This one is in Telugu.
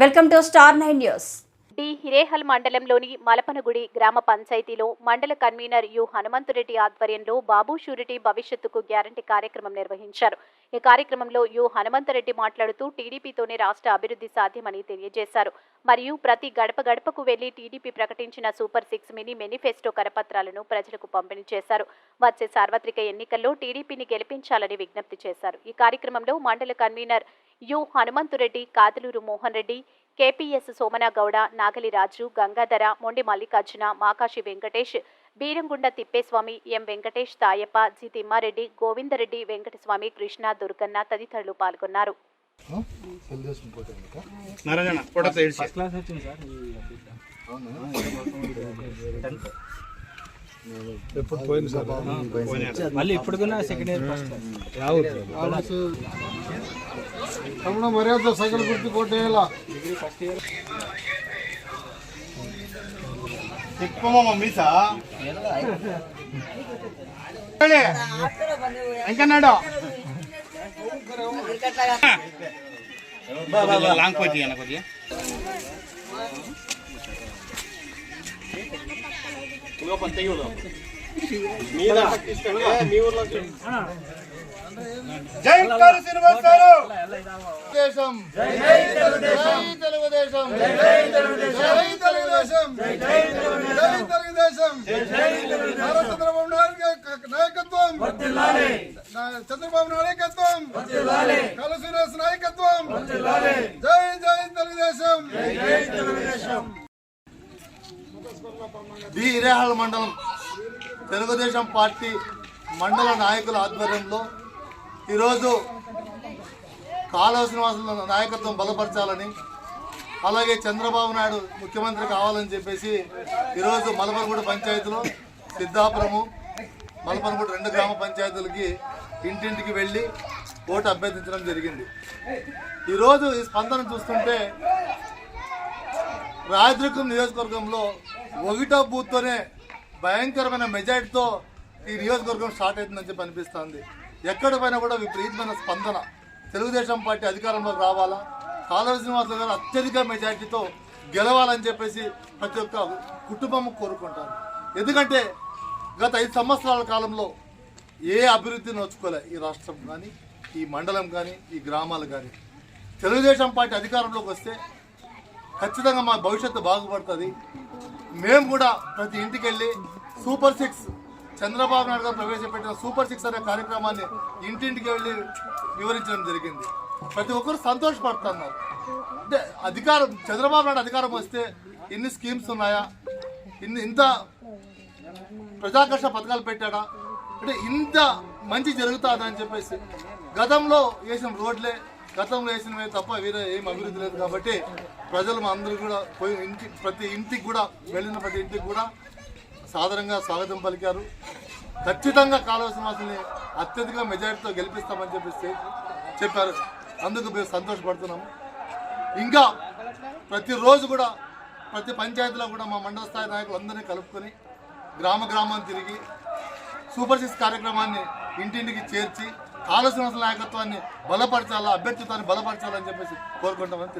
Welcome to star nine news. D Hirehal మండలంలోని మలపనగుడి గ్రామ పంచాయతీలో మండల కన్వీనర్ యు హనుమంతురెడ్డి ఆధ్వర్యంలో బాబు షూరిటీ భవిష్యత్తుకు గ్యారంటీ కార్యక్రమం నిర్వహించారు. ఈ కార్యక్రమంలో యు హనుమంతరెడ్డి మాట్లాడుతూ టీడీపీతోనే రాష్ట్ర అభివృద్ధి సాధ్యమని తెలియజేశారు. మరియు ప్రతి గడప గడపకు వెళ్ళి టీడీపీ ప్రకటించిన సూపర్ సిక్స్ మినీ మేనిఫెస్టో కరపత్రాలను ప్రజలకు పంపిణీ చేశారు. వచ్చే సార్వత్రిక ఎన్నికల్లో టీడీపీని గెలిపించాలని విజ్ఞప్తి చేశారు. ఈ కార్యక్రమంలో మండల convener U Hanumanthureddy Kadaluru Mohan Reddy KPS Somana Gowda Nagali Raju Gangadhara Mondi Mallikarjuna Makashi Venkatesh Beeragunda Thippeswamy M Venkatesh Tayappa G Thimmareddy Govindareddy Venkataswamy Krishna Durganna తదితరులు పాల్గొన్నారు? నారాయణ ఎప్పుడు పోయింది సార్ మళ్ళీ ఇప్పుడు కూడా సెకండ్ ఇయర్ ఫస్ట్ తమ్ముడు మర్యాద సగలు గుర్తు కొట్టేయాల తిప్పమ్మ మీసా ఎంకన్నాడు లాంగ్ పోయి అన్న కొద్దిగా జై కారు శ్రీనివాస్ గారు. తెలుగుదేశం. జై తెలుగుదేశం. జై తెలుగుదేశం. జై తెలుగుదేశం. నారా చంద్రబాబు నాయుడు గారి నాయకత్వం. చంద్రబాబు నాయుడు నాయకత్వం. శ్రీనివాస్ నాయకత్వం జై జై తెలుగుదేశం బి మండలం తెలుగుదేశం పార్టీ మండల నాయకుల ఆధ్వర్యంలో ఈరోజు కాలువ శ్రీనివాసుల నాయకత్వం బలపరచాలని అలాగే చంద్రబాబు నాయుడు ముఖ్యమంత్రి కావాలని చెప్పేసి ఈరోజు మలపనగూడ పంచాయతీలో సిద్ధాపురము మలపనగూడ రెండు గ్రామ పంచాయతీలకి ఇంటింటికి వెళ్ళి ఓటు అభ్యర్థించడం జరిగింది. ఈరోజు ఈ స్పందన చూస్తుంటే రాయదుర్గం నియోజకవర్గంలో ఒకటో బూత్తోనే భయంకరమైన మెజార్టీతో ఈ నియోజకవర్గం స్టార్ట్ అవుతుందని చెప్పి అనిపిస్తుంది. ఎక్కడ పైన కూడా విపరీతమైన స్పందన. తెలుగుదేశం పార్టీ అధికారంలోకి రావాలా? కాలువ శ్రీనివాసరావు గారు అత్యధిక మెజారిటీతో గెలవాలని చెప్పేసి ప్రతి ఒక్క కుటుంబం కోరుకుంటారు. ఎందుకంటే గత ఐదు సంవత్సరాల కాలంలో ఏ అభివృద్ధి నోచుకోలే ఈ రాష్ట్రం కానీ ఈ మండలం కానీ ఈ గ్రామాలు కానీ. తెలుగుదేశం పార్టీ అధికారంలోకి వస్తే ఖచ్చితంగా మా భవిష్యత్తు బాగుపడుతుంది. మేము కూడా ప్రతి ఇంటికి వెళ్ళి సూపర్ సిక్స్ చంద్రబాబు నాయుడు గారు ప్రవేశపెట్టిన సూపర్ సిక్స్ అనే కార్యక్రమాన్ని ఇంటింటికి వెళ్ళి వివరించడం జరిగింది. ప్రతి ఒక్కరు సంతోషపడుతున్నారు. అంటే అధికారం చంద్రబాబు నాయుడు అధికారం వస్తే ఇన్ని స్కీమ్స్ ఉన్నాయా? ఇన్ని ఇంత ప్రజాకర్ష పథకాలు పెట్టాడా? అంటే ఇంత మంచి జరుగుతుందని చెప్పేసి గతంలో వేసిన రోడ్లే గతంలో వేసినవే తప్ప వేరే ఏం అభివృద్ధి లేదు కాబట్టి ప్రజలు మా అందరూ కూడా పోయి ఇంటి ప్రతి ఇంటికి కూడా వెళ్ళిన ప్రతి ఇంటికి కూడా సాధారణంగా స్వాగతం పలికారు. ఖచ్చితంగా కాలువ శ్రీనివాసుని అత్యధిక మెజారిటీతో గెలిపిస్తామని చెప్పేసి చెప్పారు. అందుకు మేము సంతోషపడుతున్నాము. ఇంకా ప్రతిరోజు కూడా ప్రతి పంచాయతీలో కూడా మా మండల స్థాయి నాయకులు అందరినీ కలుపుకొని గ్రామ గ్రామాన్ని తిరిగి సూపర్ సిక్స్ కార్యక్రమాన్ని ఇంటింటికి చేర్చి ఆలోచన నాయకత్వాన్ని బలపరచాలా అభ్యర్థిత్వాన్ని బలపరచాలని చెప్పేసి కోరుకుంటామని